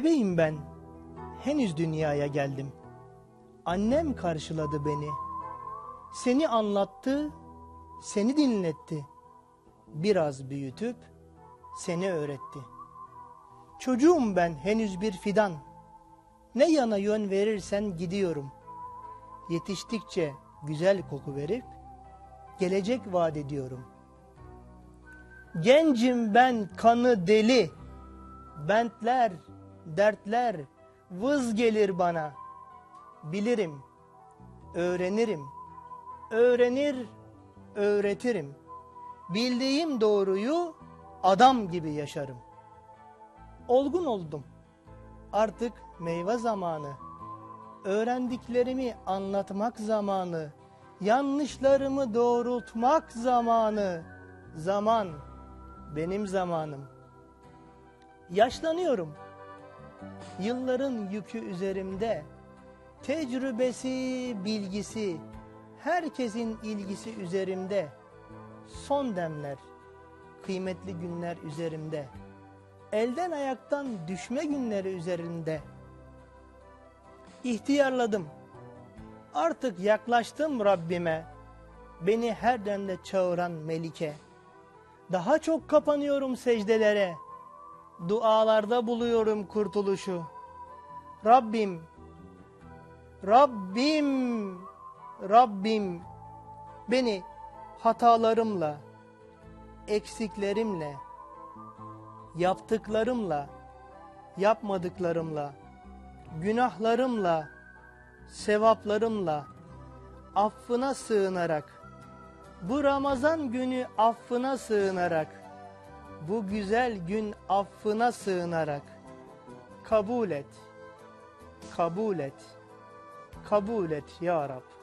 Bebeğim ben, henüz dünyaya geldim. Annem karşıladı beni. Seni anlattı, seni dinletti. Biraz büyütüp seni öğretti. Çocuğum ben henüz bir fidan. Ne yana yön verirsen gidiyorum. Yetiştikçe güzel koku verip gelecek vaat ediyorum. Gencim ben kanı deli. Bentler, dertler vız gelir bana. Bilirim, öğrenirim. Öğrenir, öğretirim. Bildiğim doğruyu adam gibi yaşarım. Olgun oldum. Artık meyve zamanı. Öğrendiklerimi anlatmak zamanı. Yanlışlarımı doğrultmak zamanı. Zaman benim zamanım. Yaşlanıyorum. Yılların yükü üzerimde. Tecrübesi, bilgisi, herkesin ilgisi üzerimde. Son demler, kıymetli günler üzerimde. Elden ayaktan düşme günleri üzerinde. İhtiyarladım. Artık yaklaştım Rabbime. Beni her demde çağıran Melike. Daha çok kapanıyorum secdelere. Dualarda buluyorum kurtuluşu. Rabbim, Rabbim, Rabbim beni hatalarımla, eksiklerimle, yaptıklarımla, yapmadıklarımla, günahlarımla, sevaplarımla, affına sığınarak, bu Ramazan günü affına sığınarak, bu güzel gün affına sığınarak, kabul et, kabul et, kabul et ya Rab.